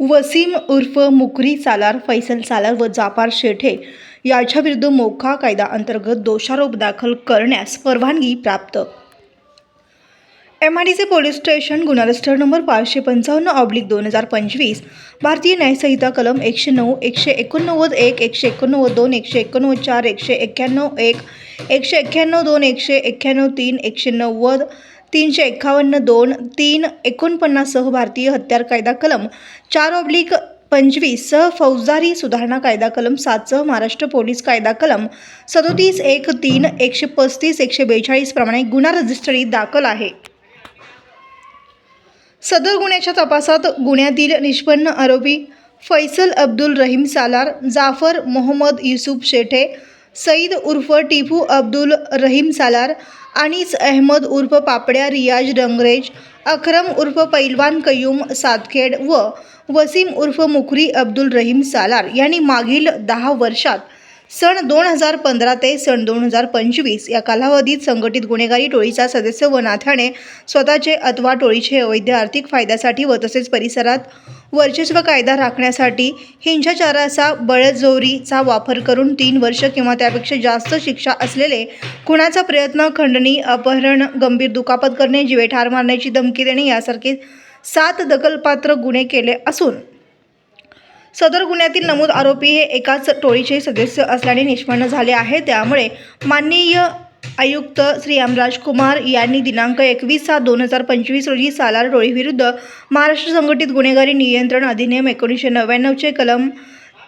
वसीम उर्फ मुकरी सालार फैसल सालार व जापार शेठे याच्याविरुद्ध मोखा कायदा अंतर्गत दोषारोप दाखल करण्यास परवानगी प्राप्त. M I D C police station गुन्हा रजिस्टर नंबर पाचशे पंचावन्न ऑब्लिक दोन हजार पंचवीस भारतीय न्यायसंहिता कलम एकशे नऊ एकशे एकोणनव्वद एक एकशे एकोणनव्वद दोन एकशे एकोणनव्वद चार एकशे एक्क्याण्णव एक एकशे एक्क्याण्णव दोन एकशे एक्क्याण्णव तीन एकशे नव्वद तीनशे एकावन्न दोन तीन एकोणपन्नाससह भारतीय हत्यार कायदा कलम चार ऑब्लिक पंचवीस सह फौजदारी सुधारणा कायदा कलम सातसह महाराष्ट्र पोलीस कायदा कलम सदोतीस एक तीन एकशे पस्तीस एकशे बेचाळीस प्रमाणे गुन्हा रजिस्टरी दाखल आहे. सदर गुन्ह्याच्या तपासात गुन्ह्यातील निष्पन्न आरोपी फैसल अब्दुल रहीम सालार जाफर मोहम्मद युसुफ शेठे सईद उर्फ टिफू अब्दुल रहीम सालार अनिस अहमद उर्फ पापड्या रियाज रंगरेज अक्रम उर्फ पैलवान कयूम सातखेड व वसीम उर्फ मुखरी अब्दुल रहीम सालार यांनी मागील दहा वर्षात सन दोन हजार पंधरा ते सन दोन हजार पंचवीस या कालावधीत संघटित गुन्हेगारी टोळीचा सदस्य व नाथ्याने स्वतःचे अथवा टोळीचे अवैध आर्थिक फायद्यासाठी व तसेच परिसरात वर्चस्व कायदा राखण्यासाठी हिंसाचाराचा बळजोरीचा वापर करून तीन वर्ष किंवा त्यापेक्षा जास्त शिक्षा असलेले खुणाचा प्रयत्न खंडणी अपहरण गंभीर दुखापत करणे जीवे ठार मारण्याची धमकी देणे यासारखे सात दखलपात्र गुन्हे केले असून सदर गुन्ह्यातील नमूद आरोपी हे एकाच टोळीचे सदस्य असल्याने निष्पन्न झाले आहे. त्यामुळे माननीय आयुक्त श्री अमराज कुमार यांनी दिनांक एकवीस सात दोन हजार पंचवीस रोजी सालार टोळीविरुद्ध महाराष्ट्र संघटित गुन्हेगारी नियंत्रण अधिनियम एकोणीसशे नव्याण्णवचे कलम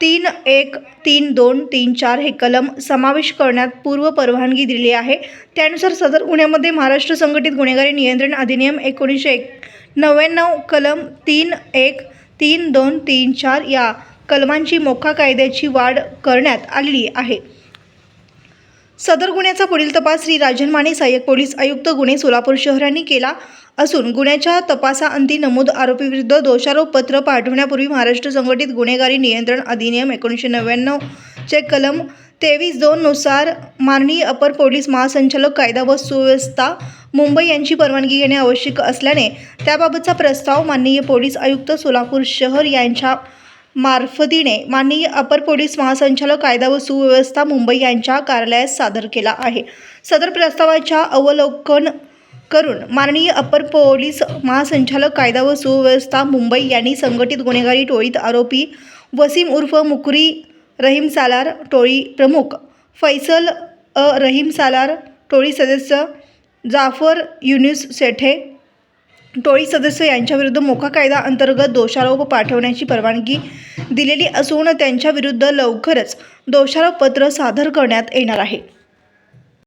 तीन एक तीन दोन तीन चार हे कलम समावेश करण्यात पूर्व परवानगी दिली आहे. त्यानुसार सदर गुन्ह्यामध्ये महाराष्ट्र संघटित गुन्हेगारी नियंत्रण अधिनियम एकोणीसशे एक नव्याण्णव कलम तीन एक तीन दोन तीन चार या कलमांची मोखा कायद्याची वाढ करण्यात आलेली आहे. सदर गुन्ह्याचा पुढील तपास श्री राजन माने सहाय्यक पोलीस आयुक्त गुन्हे सोलापूर शहरांनी केला असून गुन्ह्याच्या तपासाअंती नमूद आरोपीविरुद्ध दोषारोप पत्र पाठवण्यापूर्वी महाराष्ट्र संघटित गुन्हेगारी नियंत्रण अधिनियम एकोणीसशे नव्याण्णवचे कलम तेवीस दोननुसार माननीय अपर पोलीस महासंचालक कायदा व सुव्यवस्था मुंबई यांची परवानगी घेणे आवश्यक असल्याने त्याबाबतचा प्रस्ताव माननीय पोलीस आयुक्त सोलापूर शहर यांच्या मार्फतीने माननीय अपर पोलीस महासंचालक कायदा व सुव्यवस्था मुंबई यांच्या कार्यालयात सादर केला आहे. सदर प्रस्तावाच्या अवलोकन करून माननीय अपर पोलीस महासंचालक कायदा व सुव्यवस्था मुंबई यांनी संघटित गुन्हेगारी टोळीत आरोपी वसीम उर्फ मुकरी रहीम सालार टोळी प्रमुख फैसल अ रहीम सालार टोळी सदस्य जाफर युनिस सेठे टोळी सदस्य यांच्याविरुद्ध मोका कायदा अंतर्गत दोषारोप पाठवण्याची परवानगी दिलेली असून त्यांच्याविरुद्ध लवकरच दोषारोपपत्र सादर करण्यात येणार आहे.